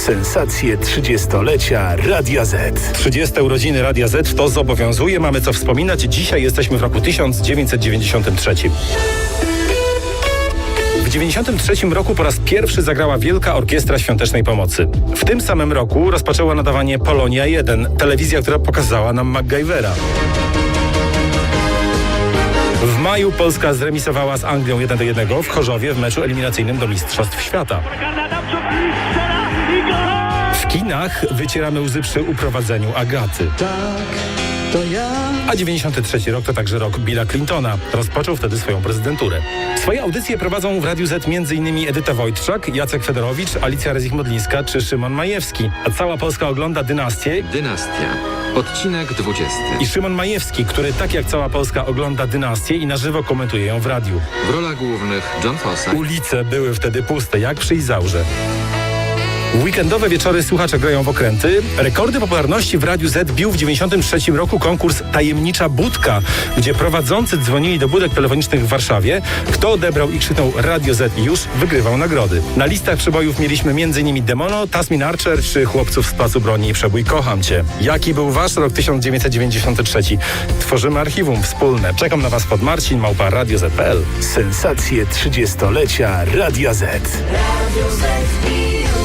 Sensacje 30-lecia Radia Z. 30 urodziny Radia Z to zobowiązuje, mamy co wspominać. Dzisiaj jesteśmy w roku 1993. W 1993 roku po raz pierwszy zagrała Wielka Orkiestra Świątecznej Pomocy. W tym samym roku rozpoczęła nadawanie Polonia 1, telewizja, która pokazała nam MacGyvera. W maju Polska zremisowała z Anglią 1 do 1 w Chorzowie w meczu eliminacyjnym do Mistrzostw Świata. W kinach wycieramy łzy przy uprowadzeniu Agaty. A 93 rok to także rok Billa Clintona. Rozpoczął wtedy swoją prezydenturę. Swoje audycje prowadzą w Radiu Z m.in. Edyta Wojtczak, Jacek Fedorowicz, Alicja Rezich-Modlińska czy Szymon Majewski. A cała Polska ogląda Dynastię Dynastia. Odcinek 20. i Szymon Majewski, który tak jak cała Polska ogląda Dynastię i na żywo komentuje ją w radiu. W rolach głównych John Fossa. Ulice były wtedy puste, jak przy Izaurze. Weekendowe wieczory słuchacze grają w okręty. Rekordy popularności w Radiu Z bił w 93 roku konkurs Tajemnicza Budka, gdzie prowadzący dzwonili do budek telefonicznych w Warszawie. Kto odebrał i krzyknął Radio Z i już wygrywał nagrody. Na listach przebojów mieliśmy m.in. Demono, Tasmin Archer czy Chłopców z Placu Broni i przebój Kocham Cię. Jaki był wasz rok 1993? Tworzymy archiwum wspólne. Czekam na was pod Marcin, małpa Radio Z.pl. Sensacje 30-lecia Radia Z. Radio Z